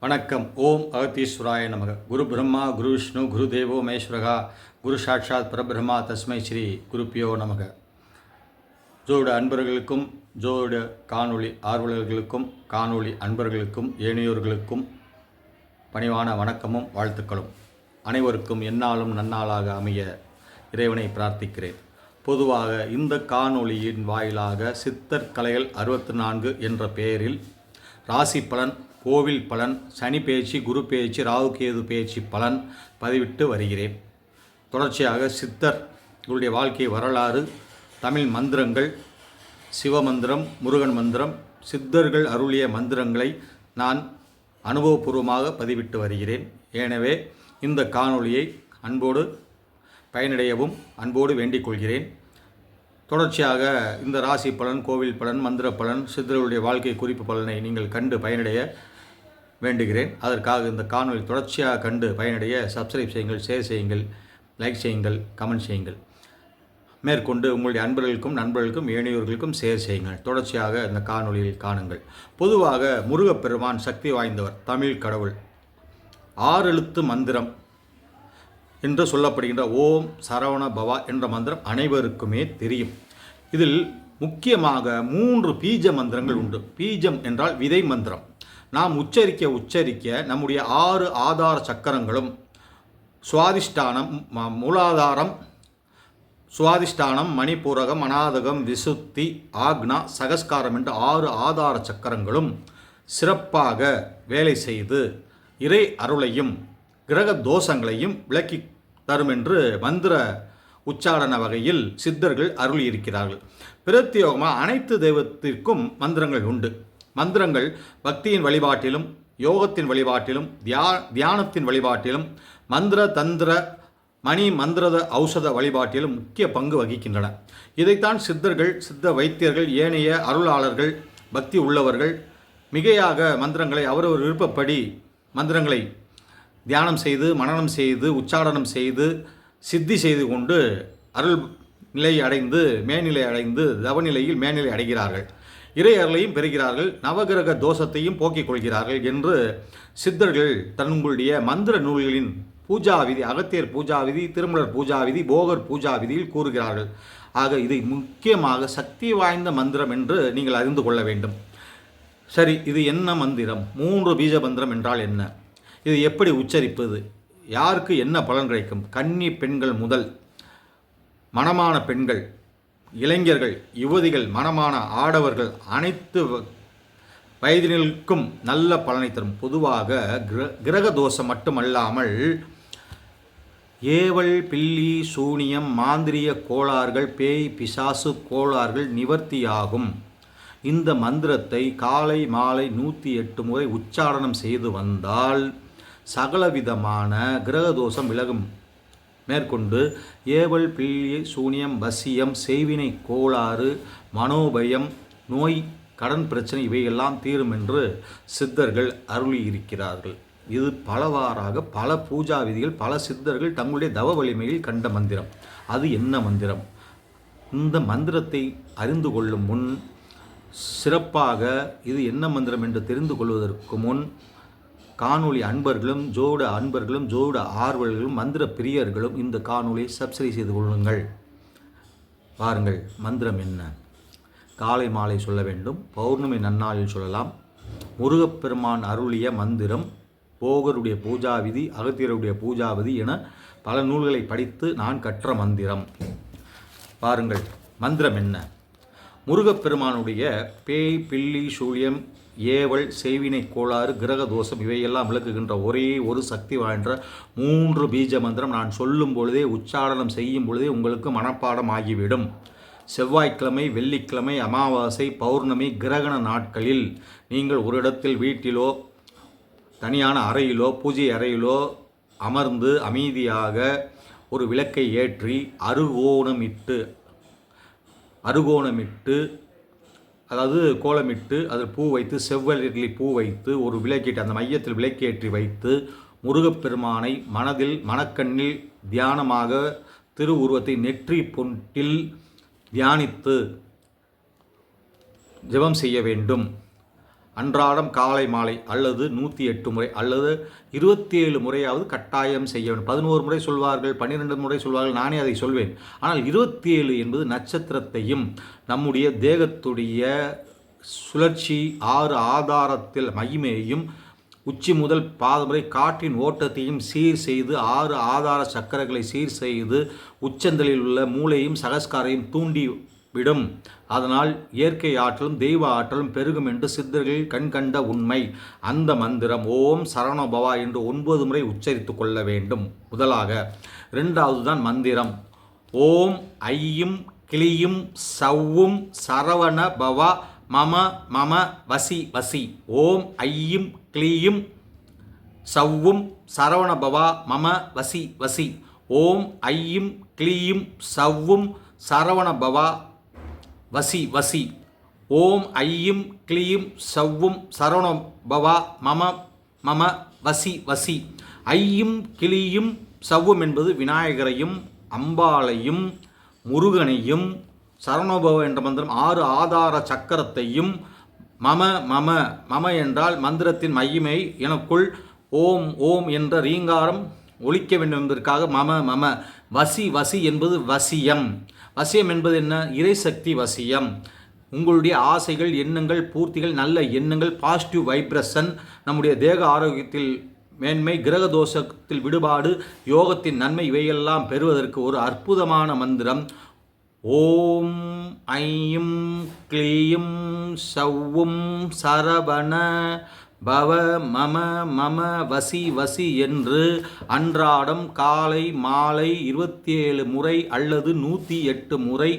வணக்கம். ஓம் அகத்தீஸ்வராய நமக. குரு பிரம்மா குரு விஷ்ணு குரு தேவோ மகேஸ்வரகா. குரு சாட்சாத் பரபிரம்மா தஸ்மை ஸ்ரீ குருப்பியோ நமக. ஜோட அன்பர்களுக்கும் ஜோட காணொளி ஆர்வலர்களுக்கும் காணொளி அன்பர்களுக்கும் ஏனையோர்களுக்கும் பணிவான வணக்கமும் வாழ்த்துக்களும். அனைவருக்கும் என்னாலும் நன்னாளாக அமைய இறைவனை பிரார்த்திக்கிறேன். பொதுவாக இந்த காணொளியின் வாயிலாக சித்தர் கலைகள் அறுபத்தி நான்கு என்ற பெயரில் ராசி பலன் கோவில் பலன் சனி பேச்சு குரு பேச்சு ராகு கேது பேச்சு பலன் பதிவிட்டு வருகிறேன். தொடர்ச்சியாக சித்தர்களுடைய வாழ்க்கை வரலாறு தமிழ் மந்திரங்கள் சிவமந்திரம் முருகன் மந்திரம் சித்தர்கள் அருளிய மந்திரங்களை நான் அனுபவபூர்வமாக பதிவிட்டு வருகிறேன். எனவே இந்த காணொளியை அன்போடு பயனடையவும் அன்போடு வேண்டிக் கொள்கிறேன் தொடர்ச்சியாக இந்த ராசி பலன் கோவில் பலன் மந்திர பலன் சித்தர்களுடைய வாழ்க்கை குறிப்பு பலனை நீங்கள் கண்டு பயனடைய வேண்டுகிறேன். அதற்காக இந்த காணொலி தொடர்ச்சியாக கண்டு பயனடைய சப்ஸ்கிரைப் செய்யுங்கள் ஷேர் செய்யுங்கள் லைக் செய்யுங்கள் கமெண்ட் செய்யுங்கள். மேற்கொண்டு உங்களுடைய அன்பர்களுக்கும் நண்பர்களுக்கும் ஏனையோர்களுக்கும் ஷேர் செய்யுங்கள். தொடர்ச்சியாக இந்த காணொளியில் காணுங்கள். பொதுவாக முருகப்பெருமான் சக்தி வாய்ந்தவர் தமிழ் கடவுள். ஆறெழுத்து மந்திரம் என்று சொல்லப்படுகின்ற ஓம் சரவண பவா என்ற மந்திரம் அனைவருக்குமே தெரியும். இதில் முக்கியமாக மூன்று பீஜ மந்திரங்கள் உண்டு. பீஜம் என்றால் விதை மந்திரம். நாம் உச்சரிக்க உச்சரிக்க நம்முடைய ஆறு ஆதார சக்கரங்களும் சுவாதிஷ்டானம் ம- மூலாதாரம் சுவாதிஷ்டானம் மணிப்பூரகம் அநாதகம் விசுத்தி ஆக்னா சகஸ்காரம் என்ற ஆறு ஆதார சக்கரங்களும் சிறப்பாக வேலை செய்து இறை அருளையும் கிரக தோஷங்களையும் விலக்கி தரும் என்று மந்திர உச்சாரண வகையில் சித்தர்கள் அருளியிருக்கிறார்கள். பிரத்யோகமாக அனைத்து தெய்வத்திற்கும் மந்திரங்கள் உண்டு. மந்திரங்கள் பக்தியின் வழிபாட்டிலும் யோகத்தின் வழிபாட்டிலும் தியா தியானத்தின் வழிபாட்டிலும் மந்திர தந்திர மணி மந்திரத ஔஷத வழிபாட்டிலும் முக்கிய பங்கு வகிக்கின்றன. இதைத்தான் சித்தர்கள் சித்த வைத்தியர்கள் ஏனைய அருளாளர்கள் பக்தி உள்ளவர்கள் மிகையாக மந்திரங்களை அவரவர் விருப்பப்படி மந்திரங்களை தியானம் செய்து மனனம் செய்து உச்சாரணம் செய்து சித்தி செய்து கொண்டு அருள் நிலை அடைந்து மேல்நிலை அடைந்து தவநிலையில் மேல்நிலை அடைகிறார்கள். இறையர்களையும் பெறுகிறார்கள் நவகிரக தோஷத்தையும் போக்கிக் கொள்கிறார்கள் என்று சித்தர்கள் தங்களுடைய மந்திர நூல்களின் பூஜா விதி அகத்தியர் பூஜா விதி திருமலர் பூஜா விதி போகர் பூஜா விதியில் கூறுகிறார்கள். ஆக இதை முக்கியமாக சக்தி வாய்ந்த மந்திரம் என்று நீங்கள் அறிந்து கொள்ள வேண்டும். சரி இது என்ன மந்திரம்? மூன்று பீஜ மந்திரம் என்றால் என்ன? இது எப்படி உச்சரிப்பது? யாருக்கு என்ன பலன் கிடைக்கும்? கன்னி பெண்கள் முதல். மணமான பெண்கள் இளைஞர்கள் யுவதிகள் மணமான ஆடவர்கள் அனைத்து வ- வயதினருக்கும் நல்ல பலனை தரும். பொதுவாக கிர கிரக தோஷம் மட்டுமல்லாமல் ஏவல் பில்லி சூனியம் மாந்திரிய கோளாறுகள் பேய் பிசாசு கோளாறுகள் நிவர்த்தியாகும். இந்த மந்திரத்தை காலை மாலை நூற்றி எட்டு முறை உச்சாரணம் செய்து வந்தால் சகலவிதமான கிரகதோஷம் விலகும். மேற்கொண்டு ஏவல் பிள்ளை சூனியம் வசியம் செய்வினை கோளாறு மனோபயம் நோய் கடன் பிரச்சனை இவையெல்லாம் தீரும் என்று சித்தர்கள் அருளியிருக்கிறார்கள். இது பலவாறாக பல பூஜா விதிகள் பல சித்தர்கள் தங்களுடைய தவ வலிமையில் கண்ட மந்திரம். அது என்ன மந்திரம்? இந்த மந்திரத்தை அறிந்து கொள்ளும் முன் சிறப்பாக இது என்ன மந்திரம் என்று தெரிந்து கொள்வதற்கு முன் காணொளி அன்பர்களும் ஜோட அன்பர்களும் ஜோட ஆர்வலர்களும் மந்திர பிரியர்களும் இந்த காணொளியை சப்ஸ்கிரைப் செய்து கொள்ளுங்கள். பாருங்கள் மந்திரம் என்ன? காலை மாலை சொல்ல வேண்டும் பௌர்ணமி நன்னாளில் சொல்லலாம். முருகப்பெருமான் அருளிய மந்திரம் போகருடைய பூஜாவிதி அகத்தியருடைய பூஜாவிதி என பல நூல்களை படித்து நான் கற்ற மந்திரம். பாருங்கள் மந்திரம் என்ன? முருகப்பெருமானுடைய பேய் பில்லி சூழியம் ஏவல் செய்வினை கோளாறு கிரக தோஷம் இவையெல்லாம் விளக்குகின்ற ஒரே ஒரு சக்தி வாய்ந்த மூன்று பீஜ மந்திரம் நான் சொல்லும் பொழுதே உச்சாரணம் செய்யும் பொழுதே உங்களுக்கு மனப்பாடம் ஆகிவிடும். செவ்வாய்க்கிழமை வெள்ளிக்கிழமை அமாவாசை பௌர்ணமி கிரகண நாட்களில் நீங்கள் ஒரு இடத்தில் வீட்டிலோ தனியான அறையிலோ பூஜை அறையிலோ அமர்ந்து அமைதியாக ஒரு விளக்கை ஏற்றி அருகோணமிட்டு அருகோணமிட்டு அதாவது கோலமிட்டு அதில் பூ வைத்து செவ்வரளி பூ வைத்து ஒரு விளக்கேற்றி அந்த மையத்தில் விளக்கேற்றி வைத்து முருகப்பெருமானை மனதில் மனக்கண்ணில் தியானமாக திருவுருவத்தை நெற்றி பொன்றில் தியானித்து ஜெபம் செய்ய வேண்டும். அன்றாடம் காலை மாலை அல்லது நூற்றி எட்டு முறை அல்லது இருபத்தி ஏழு முறையாவது கட்டாயம் செய்ய வேண்டும். பதினோரு முறை சொல்வார்கள் பன்னிரெண்டு முறை சொல்வார்கள் நானே அதை சொல்வேன். ஆனால் இருபத்தி ஏழு என்பது நட்சத்திரத்தையும் நம்முடைய தேகத்துடைய சுழற்சி ஆறு ஆதாரத்தில் மகிமையையும் உச்சி முதல் பாதமுறை காற்றின் ஓட்டத்தையும் சீர் செய்து ஆறு ஆதார சக்கரங்களை சீர் செய்து உச்சந்தலில் உள்ள மூளையும் சகஸ்காரையும் தூண்டி விடும். அதனால் இயற்கை ஆற்றலும் தெய்வ ஆற்றலும் பெருகும் என்று சித்தர்கள் கண்கண்ட உண்மை. அந்த மந்திரம் ஓம் சரணபவா என்று ஒன்பது முறை உச்சரித்து கொள்ள வேண்டும். முதலாக இரண்டாவது தான் மந்திரம். ஓம் ஐயும் கிளியும் சவ்வும் சரவண பவா மம மம வசி வசி. ஓம் ஐயும் கிளியும் சவ்வும் சரவணபவா மம வசி வசி. ஓம் ஐயும் கிளியும் சவ்வும் சரவணபவா வசி வசி. ஓம் ஐயும் கிளியும் சவ்வும் சரவணபவா மம மம வசி வசி. ஐயும் கிளியும் சவ்வும் என்பது விநாயகரையும் அம்பாளையும் முருகனையும் சரணோபவ என்ற மந்திரம் ஆறு ஆதார சக்கரத்தையும் மம மம மம என்றால் மந்திரத்தின் மையமை எனக்குள் ஓம் ஓம் என்ற ரீங்காரம் ஒழிக்க வேண்டும் என்பதற்காக மம மம. வசி வசி என்பது வசியம். அசியம் என்பது என்ன? இறைசக்தி வசியம். உங்களுடைய ஆசைகள் எண்ணங்கள் பூர்த்திகள் நல்ல எண்ணங்கள் பாசிட்டிவ் வைப்ரஷன் நம்முடைய தேக ஆரோக்கியத்தில் மேன்மை கிரக தோஷத்தில் விடுபாடு யோகத்தின் நன்மை இவையெல்லாம் பெறுவதற்கு ஒரு அற்புதமான மந்திரம். ஓம் ஐயும் கிளீயும் சவ்வும் சரவண பவ மம மம வசி வசி என்று அன்றாடம் காலை மாலை இருபத்தி ஏழு முறை அல்லது நூற்றி எட்டு முறை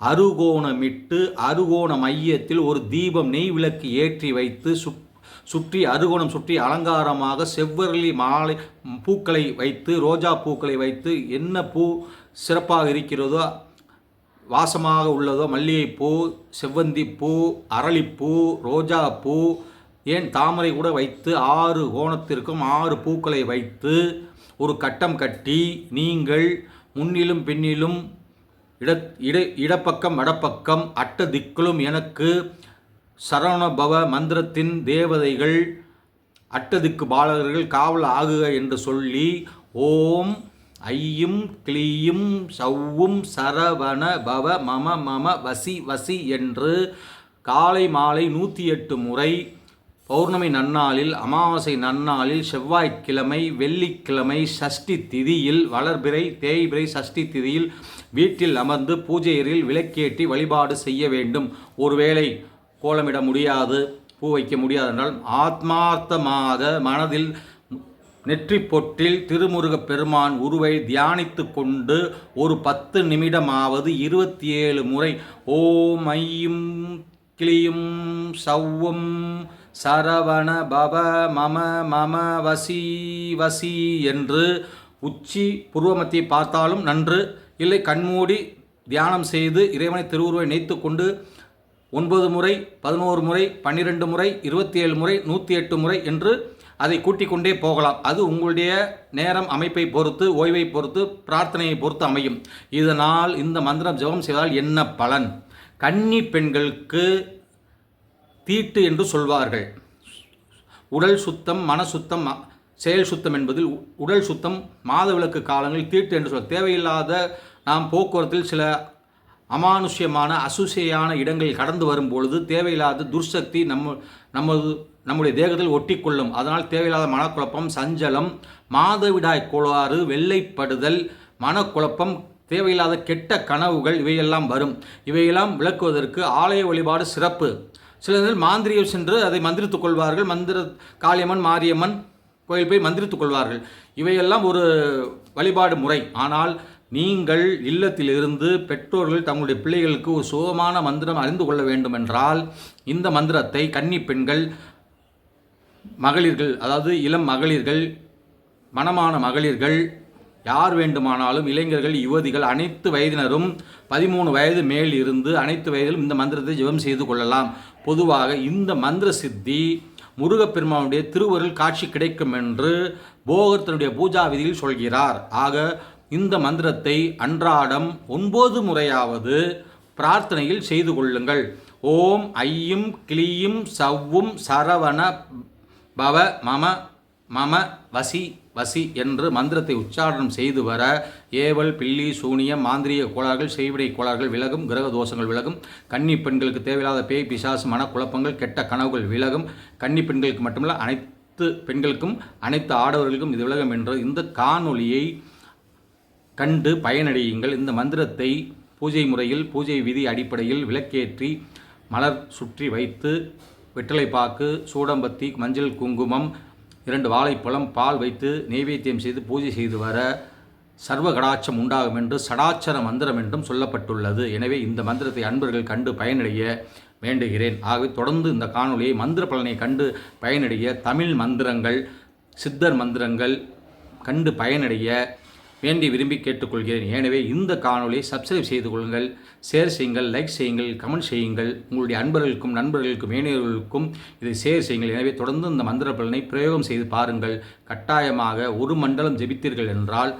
அருகோணமிட்டு அருகோண மையத்தில் ஒரு தீபம் நெய் விளக்கு ஏற்றி வைத்து சுப் சுற்றி அருகோணம் சுற்றி அலங்காரமாக செவ்வரளி மாலை பூக்களை வைத்து ரோஜா பூக்களை வைத்து என்ன பூ சிறப்பாக இருக்கிறதோ வாசமாக உள்ளதோ மல்லிகைப்பூ செவ்வந்திப்பூ அரளிப்பூ ரோஜாப்பூ ஏன் தாமரை கூட வைத்து ஆறு கோணத்திற்கும் ஆறு பூக்களை வைத்து ஒரு கட்டம் கட்டி நீங்கள் முன்னிலும் பின்னிலும் இட இட இடப்பக்கம் வடப்பக்கம் அட்ட திக்கிலும் எனக்கு சரவணபவ மந்திரத்தின் தேவதைகள் அட்டதிக்கு பாலகர்கள் காவல் ஆகுக என்று சொல்லி ஓம் ஐயும் கிளியும் சவ்வும் சரவண பவ மம மம வசி வசி என்று காலை மாலை நூற்றி எட்டு முறை பௌர்ணமி நன்னாளில் அமாவாசை நன்னாளில் செவ்வாய்க்கிழமை வெள்ளிக்கிழமை சஷ்டி திதியில் வளர்பிறை தேய்பிறை சஷ்டி திதியில் வீட்டில் அமர்ந்து பூஜையரில் விளக்கேற்றி வழிபாடு செய்ய வேண்டும். ஒருவேளை கோலமிட முடியாது பூ வைக்க முடியாது என்றால் ஆத்மார்த்தமாக மனதில் நெற்றி பொட்டில் திருமுருகப் பெருமான் உருவை தியானித்து கொண்டு ஒரு பத்து நிமிடமாவது இருபத்தி ஏழு முறை ஓம் ஐயும் கிளியும் சவ்வும் சரவண பவ மம மம வசி வசி என்று உச்சி புருவமத்தை பார்த்தாலும் நன்று இல்லை கண்மூடி தியானம் செய்து இறைவனை திருவுருவை நினைத்து கொண்டு ஒன்பது முறை பதினோரு முறை பன்னிரெண்டு முறை இருபத்தி ஏழு முறை நூற்றி எட்டு முறை என்று அதை கூட்டிக் கொண்டே போகலாம். அது உங்களுடைய நேரம் அமைப்பை பொறுத்து ஓய்வை பொறுத்து பிரார்த்தனையை பொறுத்து அமையும். இதனால் இந்த மந்திரம் ஜெபம் செய்தால் என்ன பலன்? கன்னி பெண்களுக்கு தீட்டு என்று சொல்வார்கள். உடல் சுத்தம் மன சுத்தம் செயல் சுத்தம் என்பதில் உ- உடல் சுத்தம் மாதவிலக்கு காலங்களில் தீட்டு என்று சொல்ல தேவையில்லாத நாம் போக்குவரத்தில் சில அமானுஷ்யமான அசுசையான இடங்களில் கடந்து வரும்பொழுது தேவையில்லாத துர்சக்தி நம்ம நமது நம்முடைய தேகத்தில் ஒட்டிக்கொள்ளும். அதனால் தேவையில்லாத மனக்குழப்பம் சஞ்சலம் மாதவிடாய் கோளாறு வெள்ளைப்படுதல் மனக்குழப்பம் தேவையில்லாத கெட்ட கனவுகள் இவையெல்லாம் வரும். இவையெல்லாம் விளக்குவதற்கு ஆலய வழிபாடு சிறப்பு. சில நேரம் மாந்திரியம் சென்று அதை மந்திரித்துக் கொள்வார்கள். மந்திர காளியம்மன் மாரியம்மன் கோயில் போய் மந்திரித்துக் கொள்வார்கள். இவையெல்லாம் ஒரு வழிபாடு முறை. ஆனால் நீங்கள் இல்லத்திலிருந்து பெற்றோர்கள் தங்களுடைய பிள்ளைகளுக்கு ஒரு சுகமான மந்திரம் அறிந்து கொள்ள வேண்டும் என்றால் இந்த மந்திரத்தை கன்னி பெண்கள் மகளிர்கள் அதாவது இளம் மகளிர்கள் மணமான மகளிர்கள் யார் வேண்டுமானாலும் இளைஞர்கள் யுவதிகள் அனைத்து வயதினரும் பதிமூணு வயது மேல் இருந்து அனைத்து வயதிலும் இந்த மந்திரத்தை ஜெபம் செய்து கொள்ளலாம். பொதுவாக இந்த மந்திர சித்தி முருகப்பெருமானுடைய திருவருள் காட்சி கிடைக்கும் என்று போகர் தன்னுடைய பூஜா விதியில் சொல்கிறார். ஆக இந்த மந்திரத்தை அன்றாடம் ஒன்பது முறையாவது பிரார்த்தனையில் செய்து கொள்ளுங்கள். ஓம் ஐயும் கிளியும் சவ்வும் சரவண பவ மம மம வசி வசி என்று மந்திரத்தை உச்சாரணம் செய்து வர ஏவல் பில்லி சூனியம் மாந்திரிய கோளாறுகள் செய்விடை கோளாறுகள் விலகும் கிரக தோஷங்கள் விலகும் கன்னி பெண்களுக்கு தேவையில்லாத பேய் பிசாசு மனக்குழப்பங்கள் கெட்ட கனவுகள் விலகும் கன்னி பெண்களுக்கு மட்டுமல்ல அனைத்து பெண்களுக்கும் அனைத்து ஆடவர்களுக்கும் இது விலகும் என்று இந்த காணொளியை கண்டு பயனடையுங்கள். இந்த மந்திரத்தை பூஜை முறையில் பூஜை விதி அடிப்படையில் விளக்கேற்றி மலர் சுற்றி வைத்து வெற்றிலைப்பாக்கு சூடம்பத்தி மஞ்சள் குங்குமம் இரண்டு வாழைப்பழம் பால் வைத்து நெய்வேத்தியம் செய்து பூஜை செய்து வர சர்வ கடாட்சம் உண்டாகும் என்று சடாச்சர மந்திரம் என்றும் சொல்லப்பட்டுள்ளது. எனவே இந்த மந்திரத்தை அன்பர்கள் கண்டு பயனடைய வேண்டுகிறேன். ஆகவே தொடர்ந்து இந்த காணொளியை மந்திர பலனை கண்டு பயனடைய தமிழ் மந்திரங்கள் சித்தர் மந்திரங்கள் கண்டு பயனடைய வேண்டி விரும்பி கேட்டுக்கொள்கிறேன். எனவே இந்த காணொலியை சப்ஸ்கிரைப் செய்து கொள்ளுங்கள். ஷேர் செய்யுங்கள் லைக் செய்யுங்கள் கமெண்ட் செய்யுங்கள். உங்களுடைய அன்பர்களுக்கும் நண்பர்களுக்கும் இணையர்களுக்கும் இதை ஷேர் செய்யுங்கள். எனவே தொடர்ந்து இந்த மந்திர பலனை பிரயோகம் செய்து பாருங்கள். கட்டாயமாக ஒரு மண்டலம் ஜெபித்தீர்கள் என்றால்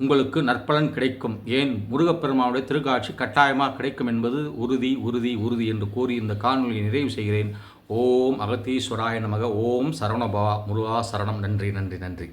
உங்களுக்கு நற்பலன் கிடைக்கும். ஏன்? முருகப்பெருமானுடைய திருக்காட்சி கட்டாயமாக கிடைக்கும் என்பது உறுதி உறுதி உறுதி என்று கூறி இந்த காணொலியை நிறைவு செய்கிறேன். ஓம் அகத்தீஸ்வராய நமக. ஓம் சரவணபவா முருகா சரணம். நன்றி நன்றி நன்றி.